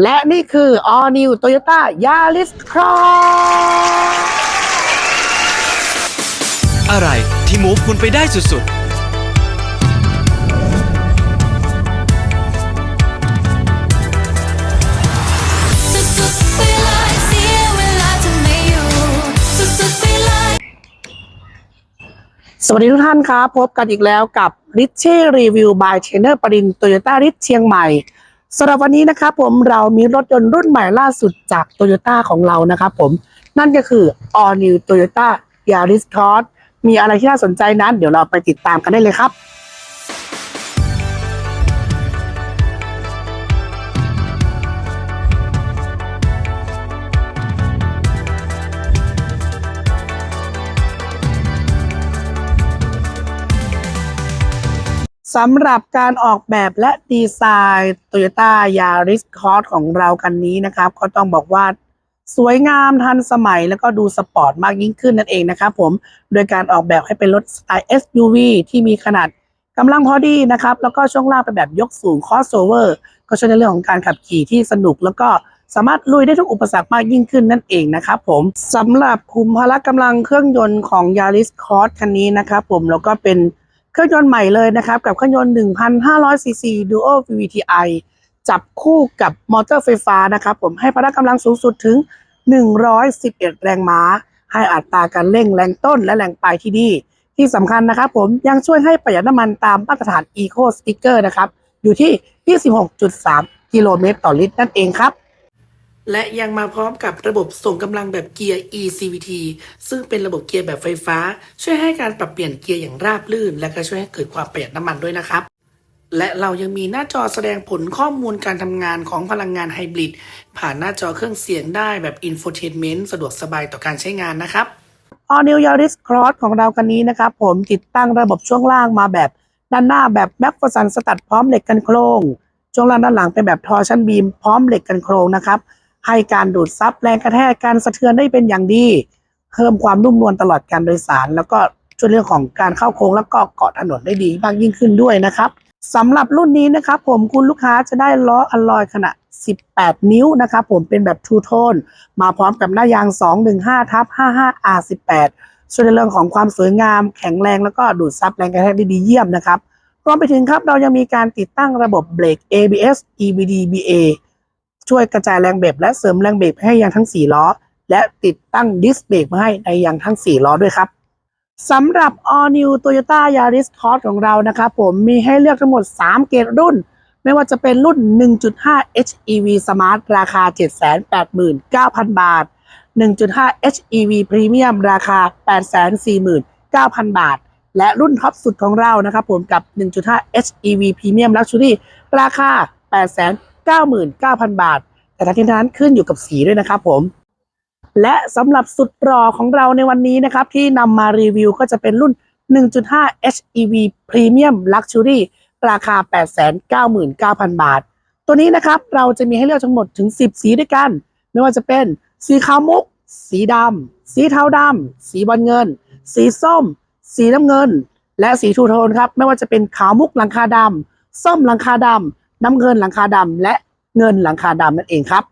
และนี่คือ All New Toyota Yaris Cross อะไรที่มูฟคุณไปได้สุด สุดๆไปเลยเสียเวลาจะไม่อยู่ สุดๆไปเลยสวัสดีทุกท่านครับ พบกันอีกแล้วกับ r i c h รีวิว by Trainer ปรินโตโยต้าริชเชียงใหม่ สำหรับวันนี้นะครับผมเรามีรถยนต์รุ่นใหม่ล่าสุดจากโตโยต้าของเรานะครับผมนั่นก็คือ All New Toyota Yaris Cross มีอะไรที่น่าสนใจนั้น เดี๋ยวเราไปติดตามกันได้เลยครับ สำหรับการออกแบบและดีไซน์ Toyota Yaris Cross ของเรากันนี้นะครับ ก็ต้องบอกว่าสวยงามทันสมัยแล้วก็ดูสปอร์ตมากยิ่งขึ้นนั่นเองนะครับผม โดยการออกแบบให้เป็นรถสไตล์ SUV ที่มีขนาดกำลังพอดีนะครับ แล้วก็ช่วงล่างเป็นแบบยกสูง crossover ก็ช่วยในเรื่องของการขับขี่ที่สนุกแล้วก็สามารถลุยได้ทุกอุปสรรคมากยิ่งขึ้นนั่นเองนะครับผมสำหรับคุมพละกำลังเครื่องยนต์ของ Yaris Cross คันนี้นะครับผมแล้วก็เป็น เครื่องยนต์ใหม่เลยนะครับ กับเครื่องยนต์ 1,500ซีซี Duo VVTi จับคู่กับมอเตอร์ไฟฟ้านะครับ ผมให้พละกำลังสูงสุดถึง 111 แรงม้า ให้อัตราการเร่งแรงต้นและแรงปลายที่ดี ที่สำคัญนะครับผมยังช่วยให้ประหยัดน้ำมันตามมาตรฐาน Eco Sticker นะครับ อยู่ที่ 26.3 กิโลเมตรต่อลิตรนั่นเองครับ และยังมาพร้อมกับระบบส่งกำลังแบบเกียร์ eCVT ซึ่งเป็นระบบเกียร์แบบไฟฟ้า ช่วยให้การปรับเปลี่ยนเกียร์อย่างราบรื่น และก็ช่วยให้เกิดความประหยัดน้ำมันด้วยนะครับ และเรายังมีหน้าจอแสดงผลข้อมูลการทำงานของพลังงานไฮบริดผ่านหน้าจอเครื่องเสียงได้แบบอินโฟเทนเมนต์สะดวกสบายต่อการใช้งานนะครับ All New Yaris Cross ของเรากันนี้นะครับผมติดตั้งระบบช่วงล่างมาแบบด้านหน้าแบบแม็กฟ r สันสตัดพร้อมเหล็กกันโครงช่วงล่างด้านหลังเป็นแบบทอร์ชันบีมพร้อมเหล็กกันโครงนะครับ ให้การดูดซับแรงกระแทกการสะเทือนได้เป็นอย่างดี เพิ่มความนุ่มนวลตลอดการโดยสาร แล้วก็ช่วยเรื่องของการเข้าโค้งแล้วก็เกาะถนนได้ดีมากยิ่งขึ้นด้วยนะครับสำหรับรุ่นนี้นะครับผมคุณลูกค้าจะได้ล้ออลลอยขนาด 18 นิ้วนะครับผมเป็นแบบทูโทนมาพร้อมกับหน้ายาง 215ทับ55 R18 ช่วยในเรื่องของความสวยงาม แข็งแรงแล้วก็ดูดซับแรงกระแทกได้ดีเยี่ยมนะครับรวมไปถึงครับเรายังมีการติดตั้งระบบเบรก ABS EBD BA ช่วยกระจายแรงเบรกและเสริมแรงเบรกให้ยังทั้ง 4 ล้อ และติดตั้งดิสเบรกมาให้ในยังทั้ง 4 ล้อด้วยครับสำหรับ All New Toyota Yaris Cross ของเรานะครับผมมีให้เลือกทั้งหมด 3 เกรดรุ่น ไม่ว่าจะเป็นรุ่น 1.5 HEV Smart ราคา 789,000 บาท 1.5 HEV Premium ราคา 849,000 บาท และรุ่นท็อปสุดของเรานะครับผมกับ 1.5 HEV Premium Luxury ราคา 99,000 บาท แต่ทั้งนี้ทั้งนั้นขึ้นอยู่กับสีด้วยนะครับผมและสำหรับสุดรอของเราในวันนี้นะครับ ที่นำมารีวิวก็จะเป็นรุ่น 1.5 HEV Premium Luxury ราคา 899,000 บาท ตัวนี้นะครับเราจะมีให้เลือกทั้งหมดถึง 10 สีด้วยกัน ไม่ว่าจะเป็นสีขาวมุก สีดำสีเทาดำสีบอลเงิน สีส้ม สีน้ำเงิน และสีทูโทนครับ ไม่ว่าจะเป็นขาวมุกหลังคาดำส้มหลังคาดำ น้ำเงินหลังคาดำและเงินหลังคาดำนั่นเองครับ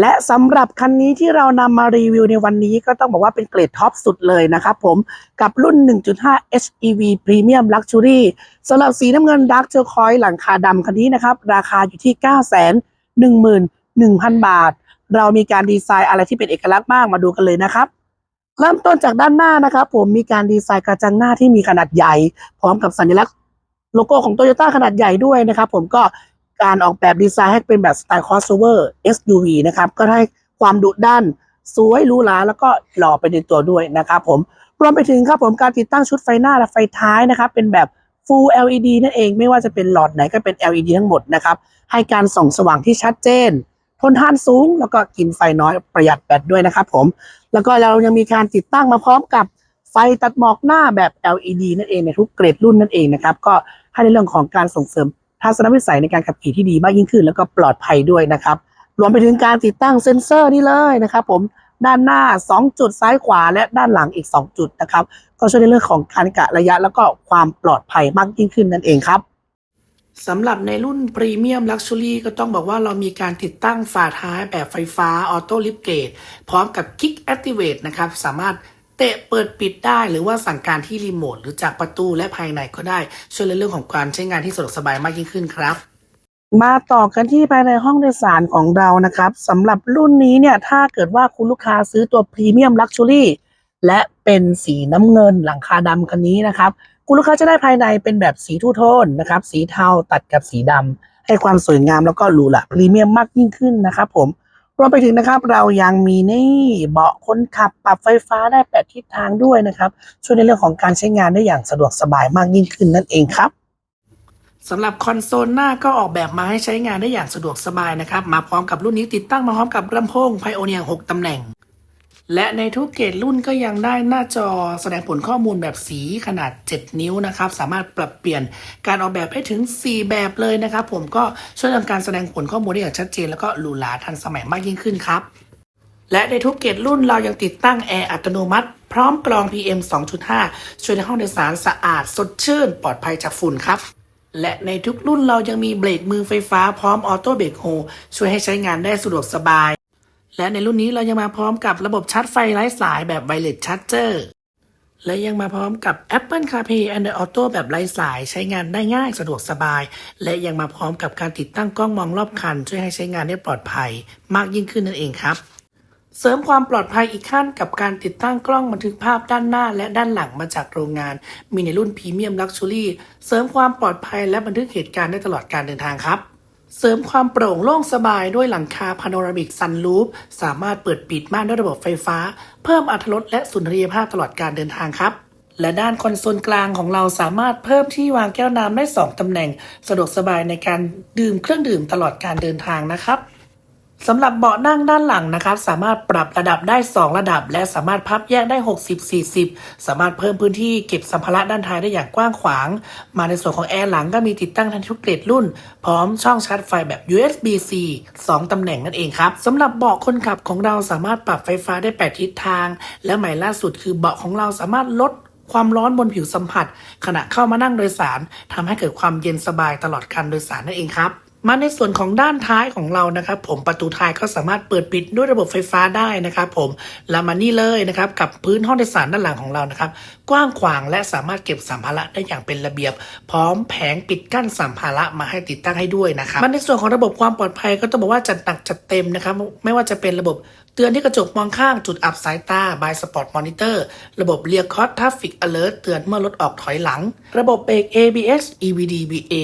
และสำหรับคันนี้ที่เรานำมารีวิวในวันนี้ก็ต้องบอกว่าเป็นเกรดท็อปสุดเลยนะครับผมกับรุ่น 1.5 HEV Premium Luxury สำหรับสีน้ำเงิน Dark Turquoise หลังคาดำคันนี้นะครับ ราคาอยู่ที่ 911,000 บาท เรามีการดีไซน์อะไรที่เป็นเอกลักษณ์มากมาดูกันเลยนะครับเริ่มต้นจากด้านหน้านะครับผมมีการดีไซน์กระจังหน้าที่มีขนาดใหญ่ พร้อมกับสัญลักษณ์ โลโก้ของ Toyota ขนาดใหญ่ด้วยนะครับ ผมก็การออกแบบดีไซน์ให้เป็นแบบสไตล์ crossover SUV นะครับ ก็ให้ความดุดันสวยหรูหราแล้วก็หล่อไปในตัวด้วยนะครับผมรวมไปถึงครับผมการติดตั้งชุดไฟหน้าและไฟท้ายนะครับ เป็นแบบ Full LED นั่นเองไม่ว่าจะเป็นหลอดไหนก็เป็น LED ทั้งหมดนะครับ ให้การส่องสว่างที่ชัดเจน ทนทานสูง แล้วก็กินไฟน้อยประหยัดแบตด้วยนะครับผม แล้วก็เรายังมีการติดตั้งมาพร้อมกับไฟตัดหมอกหน้าแบบ LED นั่นเองในทุกเกรดรุ่นนั่นเองนะครับ ก็ ให้ในเรื่องของการส่งเสริมทัศนวิสัยในการขับขี่ที่ดีมากยิ่งขึ้น แล้วก็ปลอดภัยด้วยนะครับ รวมไปถึงการติดตั้งเซ็นเซอร์นี่เลยนะครับผมด้านหน้า 2 จุดซ้ายขวา และด้านหลังอีก 2 จุดนะครับก็ช่วยในเรื่องของการกะระยะ แล้วก็ความปลอดภัยมากยิ่งขึ้นนั่นเองครับสำหรับในรุ่นพรีเมียมลักชัวรี่ก็ต้องบอกว่าเรามีการติดตั้งฝาท้ายแบบไฟฟ้าออโต้ลิฟเกตพร้อมกับ Kick Activate นะครับ สามารถ เตะเปิดปิดได้หรือว่าสั่งการที่รีโมทหรือจากประตูและภายในก็ได้ ช่วยในเรื่องของการใช้งานที่สะดวกสบายมากยิ่งขึ้นครับ มาต่อกันที่ภายในห้องโดยสารของเรานะครับสำหรับรุ่นนี้เนี่ยถ้าเกิดว่าคุณลูกค้าซื้อตัวพรีเมียมลักชัวรี่และเป็นสีน้ำเงินหลังคาดำคันนี้นะครับ คุณลูกค้าจะได้ภายในเป็นแบบสีทูโทนนะครับ สีเทาตัดกับสีดำให้ความสวยงามแล้วก็หรูหราพรีเมียมมากยิ่งขึ้นนะครับผม รวมไปถึงนะครับเรายังมีนี่เบาะคนขับปรับไฟฟ้าได้แปดทิศทางด้วยนะครับ ช่วยในเรื่องของการใช้งานได้อย่างสะดวกสบายมากยิ่งขึ้นนั่นเองครับสำหรับคอนโซลหน้าก็ออกแบบมาให้ใช้งานได้อย่างสะดวกสบายนะครับ มาพร้อมกับรุ่นนี้ติดตั้งมาพร้อมกับลำโพงไพโอเนีย6ตำแหน่ง และในทุกเกรดรุ่นก็ยังได้หน้าจอแสดงผลข้อมูลแบบสีขนาด 7 นิ้วนะครับ สามารถปรับเปลี่ยนการออกแบบให้ถึง 4 แบบเลยนะครับ ผมก็ช่วยทำการแสดงผลข้อมูลได้อย่างชัดเจน แล้วก็หรูหราทันสมัยมากยิ่งขึ้นครับ และในทุกเกรดรุ่นเรายังติดตั้งแอร์อัตโนมัติ พร้อมกรอง PM 2.5 ช่วยในห้องโดยสารสะอาดสดชื่น ปลอดภัยจากฝุ่นครับและในทุกรุ่นเรายังมีเบรกมือไฟฟ้าพร้อมออโต้เบรกโฮช่วยให้ใช้งานได้สะดวกสบาย และในรุ่นนี้เรายังมาพร้อมกับระบบชาร์จไฟไร้สายแบบไวเลสชาร์จเจอร์และยังมาพร้อมกับ Apple CarPlay Android Auto แบบไร้สายใช้งานได้ง่ายสะดวกสบาย และยังมาพร้อมกับการติดตั้งกล้องมองรอบคัน ช่วยให้ใช้งานได้ปลอดภัยมากยิ่งขึ้นนั่นเองครับ เสริมความปลอดภัยอีกขั้นกับการติดตั้งกล้องบันทึกภาพด้านหน้าและด้านหลังมาจากโรงงาน มีในรุ่นพรีเมียมลักชัวรี่เสริมความปลอดภัยและบันทึกเหตุการณ์ได้ตลอดการเดินทางครับ เสริมความโปร่งโล่งสบายด้วยหลังคาพาโนรามิกซันลูปสามารถเปิดปิดม่านด้วยระบบไฟฟ้า เพิ่มอรรถรสและสุนทรียภาพตลอดการเดินทางครับ และด้านคอนโซลกลางของเราสามารถเพิ่มที่วางแก้วน้ำได้ 2ตำแหน่ง สะดวกสบายในการดื่มเครื่องดื่มตลอดการเดินทางนะครับ สำหรับเบาะนั่งด้านหลังนะครับ สามารถปรับระดับได้ 2 ระดับ และสามารถพับแยกได้ 60 40 สามารถเพิ่มพื้นที่เก็บสัมภาระด้านท้ายได้อย่างกว้างขวาง มาในส่วนของแอร์หลังก็มีติดตั้งทันทุกเกรดรุ่น พร้อมช่องชาร์จไฟแบบ USB-C 2 ตำแหน่งนั่นเองครับสำหรับเบาะคนขับของเราสามารถปรับไฟฟ้าได้ 8 ทิศทาง และใหม่ล่าสุดคือเบาะของเราสามารถลดความร้อนบนผิวสัมผัส ขณะเข้ามานั่งโดยสารทำให้เกิดความเย็นสบายตลอดการโดยสารนั่นเองครับ มาในส่วนของด้านท้ายของเรานะครับ ผมประตูท้ายก็สามารถเปิดปิดด้วยระบบไฟฟ้าได้นะครับ ผมและมานี่เลยนะครับกับพื้นห้องโดยสารด้านหลังของเรานะครับ กว้างขวางและสามารถเก็บสัมภาระได้อย่างเป็นระเบียบ พร้อมแผงปิดกั้นสัมภาระมาให้ติดตั้งให้ด้วยนะครับมาในส่วนของระบบความปลอดภัยก็ต้องบอกว่าจัดหนักจัดเต็มนะครับ ไม่ว่าจะเป็นระบบเตือนที่กระจกมองข้างจุดอับสายตา by Spot Monitor ระบบ Rear Cross Traffic Alert เตือนเมื่อรถออกถอยหลัง ระบบเบรก ABS EVD BA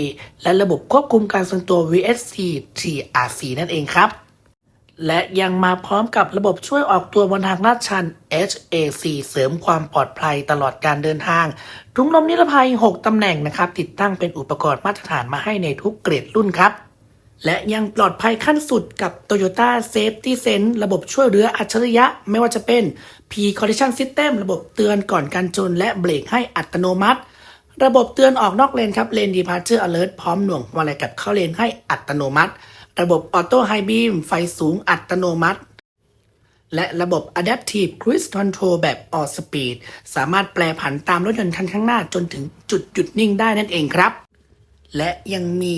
และระบบควบคุมการทรงตัว VSC TRC นั่นเองครับและยังมาพร้อมกับระบบช่วยออกตัวบนทางลาดชัน HAC เสริมความปลอดภัยตลอดการเดินทาง ถุงลมนิรภัย 6 ตำแหน่งนะครับ ติดตั้งเป็นอุปกรณ์มาตรฐานมาให้ในทุกเกรดรุ่นครับ และยังปลอดภัยขั้นสุดกับ Toyota Safety Sense ระบบช่วยเหลืออัจฉริยะ ไม่ว่าจะเป็น P Collision System ระบบเตือนก่อนการชนและเบรกให้อัตโนมัติ ระบบเตือนออกนอกเลนครับ Lane Departure Alert พร้อมหน่วงวงมาลัยกับเข้าเลนให้อัตโนมัติ ระบบ Auto High Beam ไฟสูงอัตโนมัติ และระบบ Adaptive Cruise Control แบบ All Speed สามารถแปลผันตามรถยนต์คันข้างหน้าจนถึงจุดหยุดนิ่งได้นั่นเองครับ และยังมี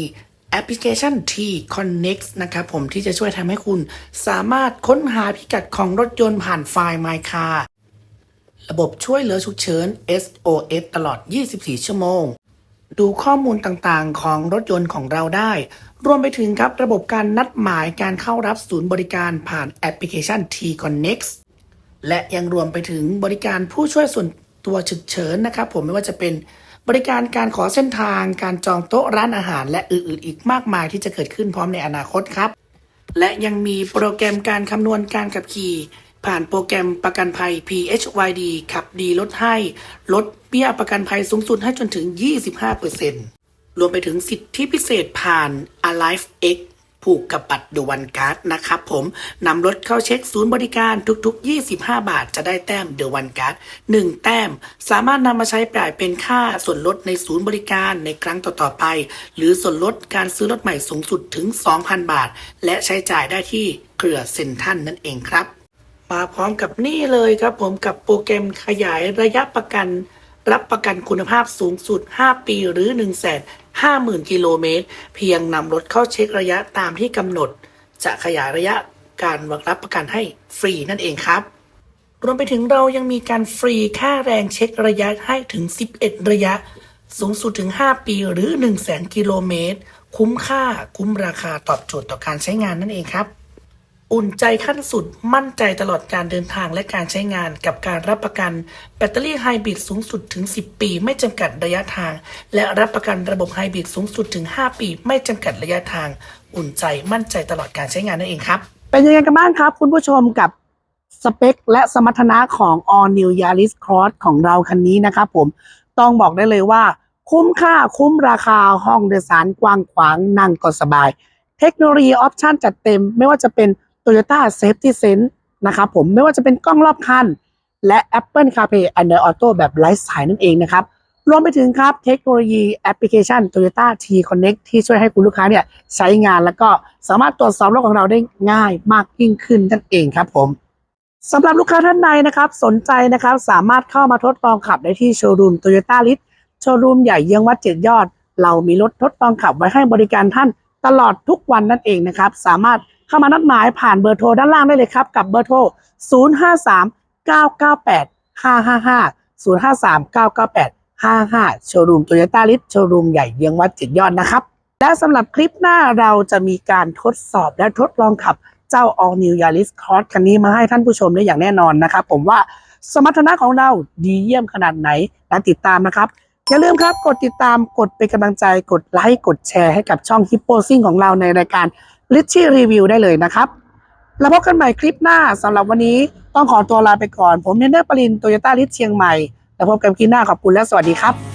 แอปพลิเคชัน T Connect นะครับผมที่จะช่วยทำให้คุณสามารถค้นหาพิกัดของรถยนต์ผ่านไฟล์ My Car ระบบช่วยเหลือฉุกเฉิน SOS ตลอด 24 ชั่วโมง ดูข้อมูลต่างๆ ของรถยนต์ของเราได้ รวมไปถึงครับระบบการนัดหมายการเข้ารับศูนย์บริการผ่านแอปพลิเคชัน T Connect และยังรวมไปถึงบริการผู้ช่วยส่วนตัวฉุกเฉินนะครับผมไม่ว่าจะเป็น บริการการขอเส้นทางการจองโต๊ะร้านอาหาร และอื่นๆ อีกมากมายที่จะเกิดขึ้นพร้อมในอนาคตครับ และยังมีโปรแกรมการคำนวณการขับขี่ ผ่านโปรแกรมประกันภัย PHYD ขับดีลดให้ ลดเบี้ยประกันภัยสูงสุดให้จนถึง 25%รวมไปถึงสิทธิพิเศษผ่าน Alive X ผูกกับบัตร The One Card นะครับผมนำรถเข้าเช็คศูนย์บริการทุกๆ 25 บาท จะได้แต้ม The One Card 1แต้ม สามารถนำมาใช้จ่ายเป็นค่าส่วนลดในศูนย์บริการในครั้งต่อๆไป หรือส่วนลดการซื้อรถใหม่สูงสุดถึง 2,000 บาท และใช้จ่ายได้ที่เครือเซ็นทรัลนั่นเองครับ มาพร้อมกับนี่เลยครับผมกับโปรแกรมขยายระยะประกัน รับประกันคุณภาพสูงสุด 5 ปีหรือ1 5 0 0 0 0 กิโลเมตร เพียงนำรถเข้าเช็คระยะตามที่กำหนด จะขยายระยะการรับประกันให้ฟรีนั่นเองครับ รวมไปถึงเรายังมีการฟรีค่าแรงเช็คระยะให้ถึง 11 ระยะ สูงสุดถึง 5 ปีหรือ 1 0 0 0 0 0 กิโลเมตร คุ้มค่าคุ้มราคาตอบโจทย์ต่อการใช้งานนั่นเองครับ อุ่นใจขั้นสุดมั่นใจตลอดการเดินทางและการใช้งานกับการรับประกันแบตเตอรี่ไฮบริดสูงสุดถึง 10 ปี ไม่จำกัดระยะทาง และรับประกันระบบไฮบริดสูงสุดถึง 5 ปี ไม่จำกัดระยะทาง อุ่นใจมั่นใจตลอดการใช้งานนั่นเองครับ เป็นยังไงกันบ้างครับคุณผู้ชมกับสเปค และสมรรถนะของ All New Yaris Cross ของเราคันนี้นะครับผมต้องบอกได้เลยว่า คุ้มค่าคุ้มราคาห้องโดยสารกว้างขวางนั่งก็สบาย เทคโนโลยีออปชันจัดเต็มไม่ว่าจะเป็น Toyota Safety Sense นะครับผมไม่ว่าจะเป็นกล้องรอบคัน และ Apple CarPlay Android Auto แบบไร้สายนั่นเองนะครับ รวมไปถึงครับเทคโนโลยีแอปพลิเคชัน Toyota T Connect ที่ช่วยให้คุณลูกค้าเนี่ยใช้งานแล้วก็สามารถตรวจสอบรถของเราได้ง่ายมากยิ่งขึ้นนั่นเองครับผมสำหรับลูกค้าท่านใดนะครับ สนใจนะครับสามารถเข้ามาทดลองขับได้ที่โชว์รูม Toyota l i t โชว์รูมใหญ่เยื้องวัดเจ็ดยอด เรามีรถทดลองขับไว้ให้บริการท่านตลอดทุกวันนั่นเองนะครับ สามารถ เข้ามานัดหมายผ่านเบอร์โทรด้านล่างได้เลยครับ กับเบอร์โทร 053 998 555 053 998 55 โชว์รูมโตโยต้าลิสโชว์รูมใหญ่เยื้องวัดเจ็ดยอดนะครับ และสำหรับคลิปหน้าเราจะมีการทดสอบและทดลองขับเจ้า All New Yaris Cross คันนี้มาให้ท่านผู้ชมได้อย่างแน่นอนนะครับ ผมว่าสมรรถนะของเราดีเยี่ยมขนาดไหนและติดตามนะครับ อย่าลืมครับ กดติดตามกดเป็นกำลังใจกดไลค์กดแชร์ให้กับช่อง Hippo s i n g ของเราในรายการ ลิชชี่รีวิวได้เลยนะครับ แล้วพบกันใหม่คลิปหน้าสำหรับวันนี้ต้องขอตัวลาไปก่อน ผมเนเนอร์ปรินโตโยต้าลิชเชียงใหม่ แล้วพบกันคลิปหน้าขอบคุณและสวัสดีครับ